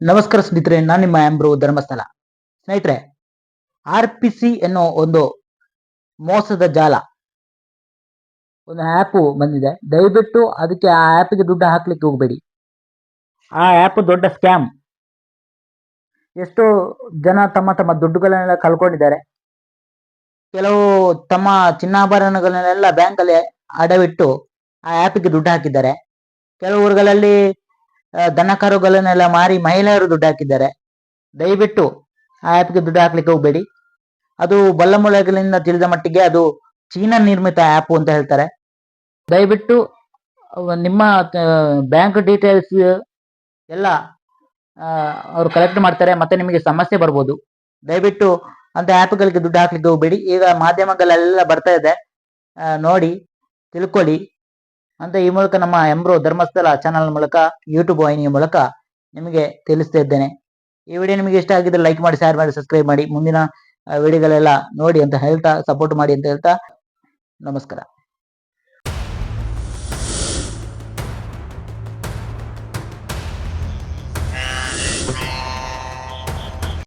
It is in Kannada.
ನಮಸ್ಕಾರ ಸ್ನೇಹಿತರೆ, ನಾನು ನಿಮ್ಮ ಆಂಬ್ರು ಧರ್ಮಸ್ಥಳ. ಸ್ನೇಹಿತರೆ ಆರ್ ಪಿ ಸಿ ಅನ್ನೋ ಒಂದು ಮೋಸದ ಜಾಲ, ಒಂದು ಆ್ಯಪ್ ಬಂದಿದೆ. ದಯವಿಟ್ಟು ಅದಕ್ಕೆ ಆ ಆ್ಯಪಿಗೆ ದುಡ್ಡು ಹಾಕ್ಲಿಕ್ಕೆ ಹೋಗಬೇಡಿ. ಆ ಆ್ಯಪ್ ದೊಡ್ಡ ಸ್ಕ್ಯಾಮ್ ಎಷ್ಟೋ ಜನ ತಮ್ಮ ತಮ್ಮ ದುಡ್ಡುಗಳನ್ನೆಲ್ಲ ಕಳ್ಕೊಂಡಿದ್ದಾರೆ. ಕೆಲವು ತಮ್ಮ ಚಿನ್ನಾಭರಣಗಳನ್ನೆಲ್ಲ ಬ್ಯಾಂಕಲ್ಲಿ ಅಡವಿಟ್ಟು ಆ ಆ್ಯಪಿಗೆ ದುಡ್ಡು ಹಾಕಿದ್ದಾರೆ. ಕೆಲವು ಊರುಗಳಲ್ಲಿ ದನ ಕರುಗಳನ್ನೆಲ್ಲ ಮಾರಿ ಮಹಿಳೆಯರು ದುಡ್ಡು ಹಾಕಿದ್ದಾರೆ. ದಯವಿಟ್ಟು ಆ ಆ್ಯಪ್ಗೆ ದುಡ್ಡು ಹಾಕ್ಲಿಕ್ಕೆ ಹೋಗ್ಬೇಡಿ. ಅದು ಬಲ್ಲಮೂಲೆಗಳಿಂದ ತಿಳಿದ ಮಟ್ಟಿಗೆ ಅದು ಚೀನಾ ನಿರ್ಮಿತ ಆ್ಯಪ್ ಅಂತ ಹೇಳ್ತಾರೆ. ದಯವಿಟ್ಟು ನಿಮ್ಮ ಬ್ಯಾಂಕ್ ಡೀಟೇಲ್ಸ್ ಎಲ್ಲ ಅವರು ಕಲೆಕ್ಟ್ ಮಾಡ್ತಾರೆ, ಮತ್ತೆ ನಿಮಗೆ ಸಮಸ್ಯೆ ಬರ್ಬೋದು. ದಯವಿಟ್ಟು ಅಂತ ಆ್ಯಪ್ಗಳಿಗೆ ದುಡ್ಡು ಹಾಕ್ಲಿಕ್ಕೆ ಹೋಗ್ಬೇಡಿ. ಈಗ ಮಾಧ್ಯಮಗಳೆಲ್ಲ ಬರ್ತಾ ಇದೆ. ನೋಡಿ, ತಿಳ್ಕೊಳ್ಳಿ. ಅಂತ ಈ ಮೂಲಕ ನಮ್ಮ ಎಂಬ್ರೋ ಧರ್ಮಸ್ಥಳ ಚಾನಲ್ ಮೂಲಕ ಯೂಟ್ಯೂಬ್ ವಾಹಿನಿಯ ಮೂಲಕ ನಿಮಗೆ ತಿಳಿಸ್ತಾ ಇದ್ದೇನೆ. ಈ ವಿಡಿಯೋ ನಿಮಗೆ ಇಷ್ಟ ಆಗಿದ್ರೆ ಲೈಕ್ ಮಾಡಿ ಶೇರ್ ಮಾಡಿ ಸಬ್ಸ್ಕ್ರೈಬ್ ಮಾಡಿ. ಮುಂದಿನ ವಿಡಿಯೋಗಳೆಲ್ಲ ನೋಡಿ ಅಂತ ಹೇಳ್ತಾ ಸಪೋರ್ಟ್ ಮಾಡಿ ಅಂತ ಹೇಳ್ತಾ, ನಮಸ್ಕಾರ.